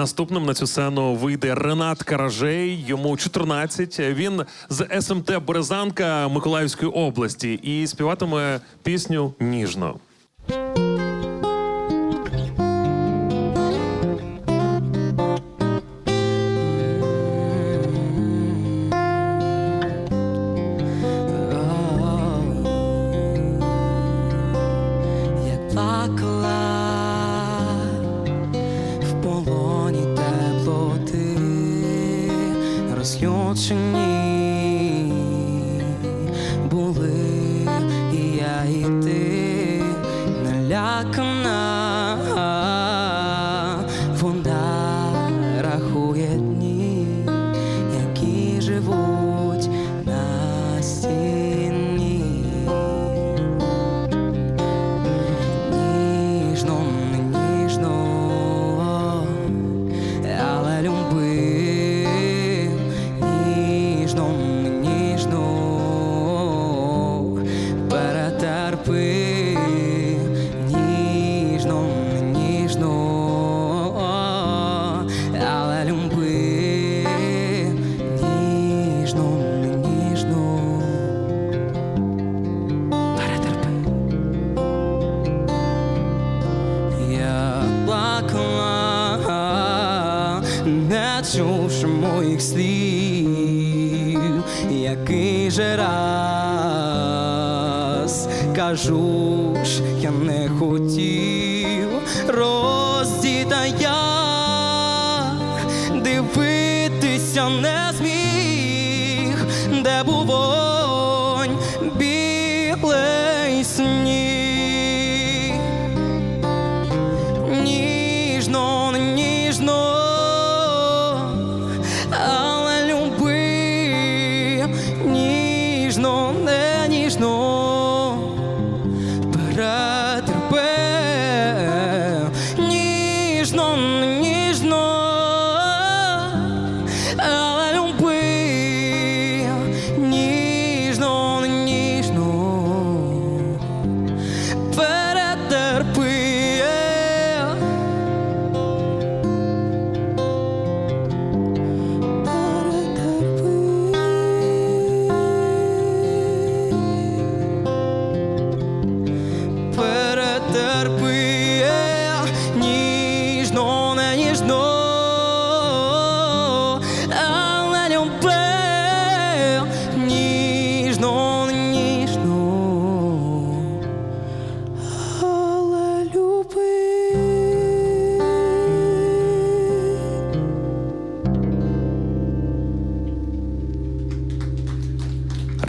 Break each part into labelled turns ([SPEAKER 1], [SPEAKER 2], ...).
[SPEAKER 1] Наступним на цю сцену вийде Ренат Каражей. Йому 14. Він з СМТ Березанка Миколаївської області і співатиме пісню Ніжно.
[SPEAKER 2] Розлючені ні і не чувши моїх слів, який же раз кажу ж, я не хотів роздіта я дивитися не зміг, де був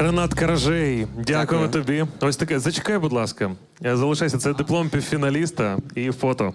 [SPEAKER 1] Ренат Каражей,
[SPEAKER 3] Дякую.
[SPEAKER 1] тобі. Ось таке. Зачекай, будь ласка. Залишайся. Це диплом півфіналіста і фото.